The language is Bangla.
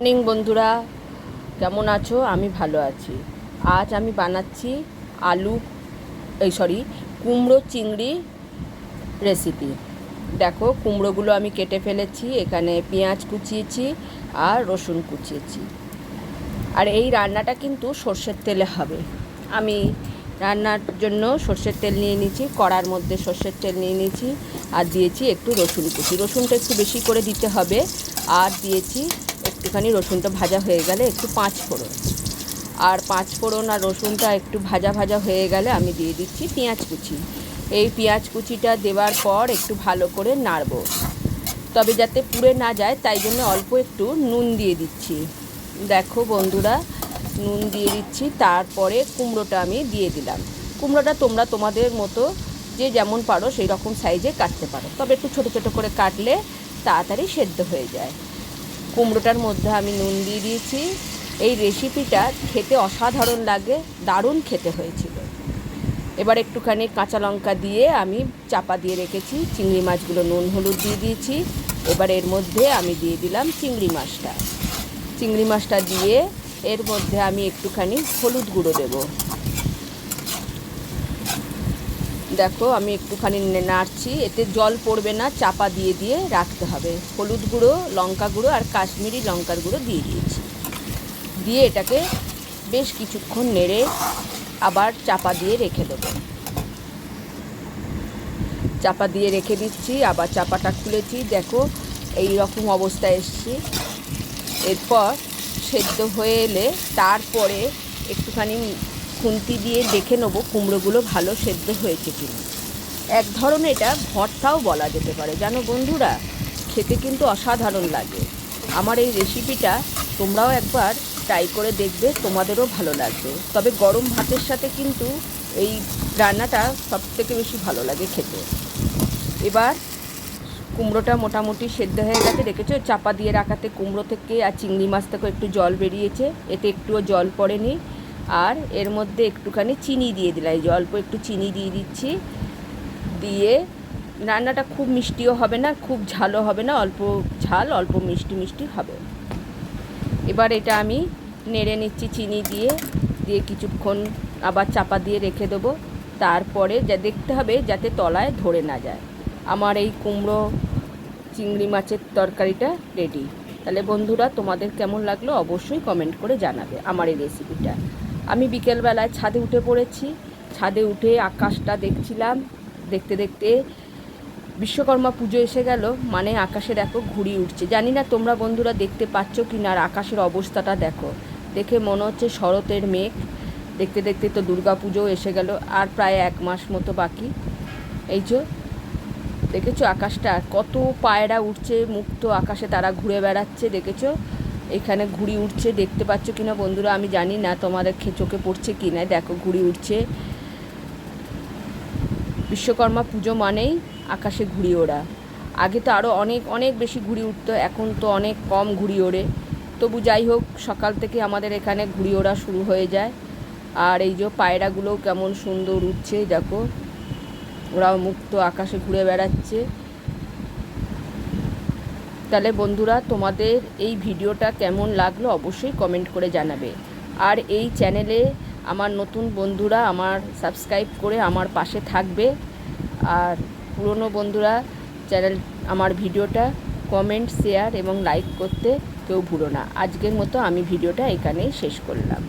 মর্নিং বন্ধুরা। কেমন আছো? আমি ভালো আছি। আজ আমি বানাচ্ছি আলু, এই সরি কুমড়ো চিংড়ি রেসিপি দেখো, কুমড়োগুলো আমি কেটে ফেলেছি, এখানে পেঁয়াজ কুচিয়েছি আর রসুন কুচিয়েছি। আর এই রান্নাটা কিন্তু সর্ষের তেলে হবে। আমি রান্নার জন্য সর্ষের তেল নিয়ে নিয়েছি, কড়ার মধ্যে সর্ষের তেল নিয়ে নিয়েছি আর দিয়েছি একটু রসুন কুচি। রসুনটা একটু বেশি করে দিতে হবে। আর দিয়েছি একটুখানি রসুনটা ভাজা হয়ে গেলে একটু পাঁচ ফোড়ন। আর পাঁচ ফোড়ন আর রসুনটা একটু ভাজা ভাজা হয়ে গেলে আমি দিয়ে দিচ্ছি পেঁয়াজ কুচি। এই পেঁয়াজ কুচিটা দেওয়ার পর একটু ভালো করে নাড়ব। তবে যাতে পুড়ে না যায়, তাই জন্য অল্প একটু নুন দিয়ে দিচ্ছি। দেখো বন্ধুরা, নুন দিয়ে দিচ্ছি, তারপরে কুমড়োটা আমি দিয়ে দিলাম। কুমড়োটা তোমরা তোমাদের মতো যে যেমন পারো, সেই রকম সাইজে কাটতে পারো। তবে একটু ছোটো ছোটো করে কাটলে তাড়াতাড়ি সেদ্ধ হয়ে যায়। কুমড়োটার মধ্যে আমি নুন দিয়ে দিয়েছি। এই রেসিপিটা খেতে অসাধারণ লাগে, দারুণ খেতে হয়েছিল। এবার একটুখানি কাঁচা লঙ্কা দিয়ে আমি চাপা দিয়ে রেখেছি, চিংড়ি মাছগুলো নুন হলুদ দিয়ে দিয়েছি। এবার এর মধ্যে আমি দিয়ে দিলাম চিংড়ি মাছটা। চিংড়ি মাছটা দিয়ে এর মধ্যে আমি একটুখানি হলুদ গুঁড়ো দেব। দেখো, আমি একটুখানি নাড়ছি। এতে জল পড়বে না, চাপা দিয়ে দিয়ে রাখতে হবে। হলুদ গুঁড়ো, লঙ্কা গুঁড়ো আর কাশ্মীরি লঙ্কার গুঁড়ো দিয়ে দিয়েছি। দিয়ে এটাকে বেশ কিছুক্ষণ নেড়ে আবার চাপা দিয়ে রেখে দেবো। চাপা দিয়ে রেখে দিচ্ছি, আবার চাপাটা খুলেছি। দেখো, এই রকম অবস্থা এসছি। এরপর সেদ্ধ হয়ে এলে তারপরে একটুখানি খুন্তি দিয়ে দেখে নেব কুমড়োগুলো ভালো সেদ্ধ হয়েছে কিনা। এক ধরনের এটা ভর্তাও বলা যেতে পারে। জানো বন্ধুরা, খেতে কিন্তু অসাধারণ লাগে। আমার এই রেসিপিটা তোমরাও একবার ট্রাই করে দেখবে, তোমাদেরও ভালো লাগবে। তবে গরম ভাতের সাথে কিন্তু এই রান্নাটা সব থেকে বেশি ভালো লাগে খেতে। এবার কুমড়োটা মোটামুটি সেদ্ধ হয়ে গেছে, দেখেছ? চাপা দিয়ে রাখাতে কুমড়ো থেকে আর চিংড়ি মাছ থেকেও একটু জল বেরিয়েছে, এতে একটুও জল পড়েনি। আর এর মধ্যে একটুখানি চিনি দিয়ে দিলাম। এই যে অল্প একটু চিনি দিয়ে দিচ্ছি। দিয়ে রান্নাটা খুব মিষ্টিও হবে না, খুব ঝালও হবে না, অল্প ঝাল, অল্প মিষ্টি মিষ্টি হবে। এবার এটা আমি নেড়ে নিচ্ছি চিনি দিয়ে দিয়ে কিছুক্ষণ আবার চাপা দিয়ে রেখে দেবো। তারপরে যা দেখতে হবে যাতে তলায় ধরে না যায়। আমার এই কুমড়ো, চিংড়ি মাছের তরকারিটা রেডি তাহলে বন্ধুরা, তোমাদের কেমন লাগল অবশ্যই কমেন্ট করে জানাবে আমার এই রেসিপিটা আমি বিকেলবেলায় ছাদে উঠে পড়েছি। ছাদে উঠে আকাশটা দেখছিলাম। দেখতে দেখতে বিশ্বকর্মা পুজো এসে গেল। মানে আকাশে দেখো ঘুড়ি উঠছে। জানি না তোমরা বন্ধুরা দেখতে পাচ্ছ কি না আর আকাশের অবস্থাটা দেখো। দেখে মনে হচ্ছে শরতের মেঘ। দেখতে দেখতে তো দুর্গা পুজো এসে গেল। আর প্রায় এক মাস মতো বাকি। এই যে, দেখেছ আকাশটা? কত পায়রা উঠছে, মুক্ত আকাশে তারা ঘুরে বেড়াচ্ছে, দেখেছ? এখানে ঘুড়ি উঠছে দেখতে পাচ্ছ কিনা বন্ধুরা? আমি জানি না তোমাদের চোখে পড়ছে কি না দেখো, ঘুড়ি উঠছে বিশ্বকর্মা পুজো মানেই আকাশে ঘুড়ি ওড়া। আগে তো আরও অনেক অনেক বেশি ঘুড়ি উঠতো এখন তো অনেক কম ঘুড়ি ওড়ে। তবু যাই হোক, সকাল থেকে আমাদের এখানে ঘুড়ি ওড়া শুরু হয়ে যায়। আর এই যে পায়রাগুলোও কেমন সুন্দর উঠছে দেখো। ওরাও মুক্ত আকাশে ঘুরে বেড়াচ্ছে। তাহলে বন্ধুরা, তোমাদের এই ভিডিওটা কেমন লাগল অবশ্যই কমেন্ট করে জানাবে। আর এই চ্যানেলে আমার নতুন বন্ধুরা আমার সাবস্ক্রাইব করে আমার পাশে থাকবে। আর পুরনো বন্ধুরা চ্যানেল আমার ভিডিওটা কমেন্ট শেয়ার এবং লাইক করতে কেউ ভুলো না। আজকের মতো আমি ভিডিওটা এখানেই শেষ করলাম।